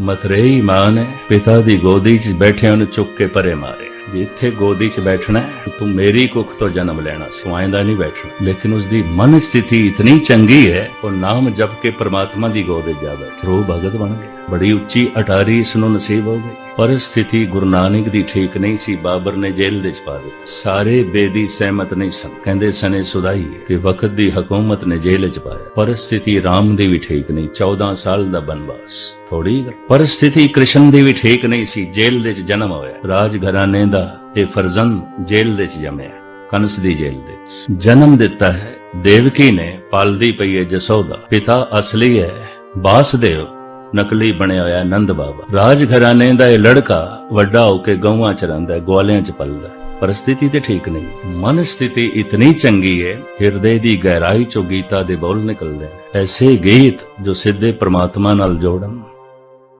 ਮਤਰੇਈ ਮਾਂ ਨੇ ਪਿਤਾ ਦੀ ਗੋਦੀ 'ਚ ਬੈਠਿਆਂ ਉਹਨੂੰ ਚੁੱਕ ਕੇ ਪਰੇ ਮਾਰੇ। ਵੀ ਇੱਥੇ ਗੋਦੀ 'ਚ ਬੈਠਣਾ ਤੂੰ ਮੇਰੀ ਕੁੱਖ ਤੋਂ ਜਨਮ ਲੈਣਾ ਸਵਾਇੰਦਾ ਨਹੀਂ ਬੈਠਣਾ। ਲੇਕਿਨ ਉਸ ਦੀ ਮਨ ਸਥਿਤੀ ਇਤਨੀ ਚੰਗੀ ਹੈ, ਉਹ ਨਾਮ ਜਪ ਕੇ ਪਰਮਾਤਮਾ ਦੀ ਗੋਦ 'ਚ ਜਾ ਬੈਠ। ਰੋ ਭਗਤ ਬਣ ਗਿਆ। ਬੜੀ ਉੱਚੀ ਅਟਾਰੀ ਇਸ ਨੂੰ ਨਸੀਬ ਹੋ ਗਈ। ਪਰ ਸਥਿਤੀ ਗੁਰੂ ਨਾਨਕ ਦੀ ਠੀਕ ਨਹੀਂ ਸੀ, ਬਾਬਰ ਨੇ ਜੇਲ੍ਹ ਦੇ ਚ ਪਾ ਦਿੱਤਾ। ਸਾਰੇ ਬੇਦੀ ਸਹਿਮਤ ਨਹੀਂ ਸਨ। ਕਹਿੰਦੇ ਸਨੇ ਸੁਦਾਈ ਤੇ ਵਕਤ ਦੀ ਹਕੂਮਤ ਨੇ ਜੇਲ੍ਹ ਚ ਪਾਇਆ। ਪਰ ਸਥਿਤੀ ਰਾਮ ਦੀ ਵੀ ਠੀਕ ਨਹੀਂ 14 ਸਾਲ ਦਾ ਬਨਵਾਸ। ਥੋੜੀ ਗੱਲ। ਪਰ ਸਥਿਤੀ ਕ੍ਰਿਸ਼ਨ ਦੀ ਵੀ ਠੀਕ ਨਹੀਂ ਸੀ, ਜੇਲ੍ਹ ਦੇ ਚ ਜਨਮ ਹੋਇਆ। ਰਾਜ ਘਰਾਣੇ ਦਾ ਇਹ ਫਰਜ਼ੰਦ ਜੇਲ੍ਹ ਦੇ ਚ ਜੰਮਿਆ। ਕੰਸ ਦੀ ਜੇਲ੍ਹ ਦੇ ਚ ਜਨਮ ਦਿੱਤਾ ਹੈ ਦੇਵਕੀ ਨੇ, ਪਾਲਦੀ ਪਈ ਹੈ ਜਸੋਦਾ। ਪਿਤਾ ਅਸਲੀ ਹੈ ਬਾਸਦੇਵ। ਨਕਲੀ ਬਣਿਆ ਹੋਇਆ ਨੰਦ ਬਾਬਾ। ਰਾਜ ਘਰਾਣੇ ਦਾ ਇਹ ਲੜਕਾ ਵੱਡਾ ਹੋ ਕੇ ਗਊਆਂ ਚ ਰਹਿੰਦਾ ਹੈ, ਗਵਾਲਿਆਂ ਚ ਪਲਦਾ ਹੈ। ਪਰਿਸਥਿਤੀ ਤੇ ਠੀਕ ਨਹੀਂ। ਮਨ ਸਥਿਤੀ ਇਤਨੀ ਚੰਗੀ ਹੈ, ਹਿਰਦੇ ਦੀ ਗਹਿਰਾਈ ਚੋਂ ਗੀਤਾ ਦੇ ਬੋਲ ਨਿਕਲਦੇ ਐਸੇ ਗੀਤ ਜੋ ਸਿੱਧੇ ਪ੍ਰਮਾਤਮਾ ਨਾਲ ਜੋੜਨ।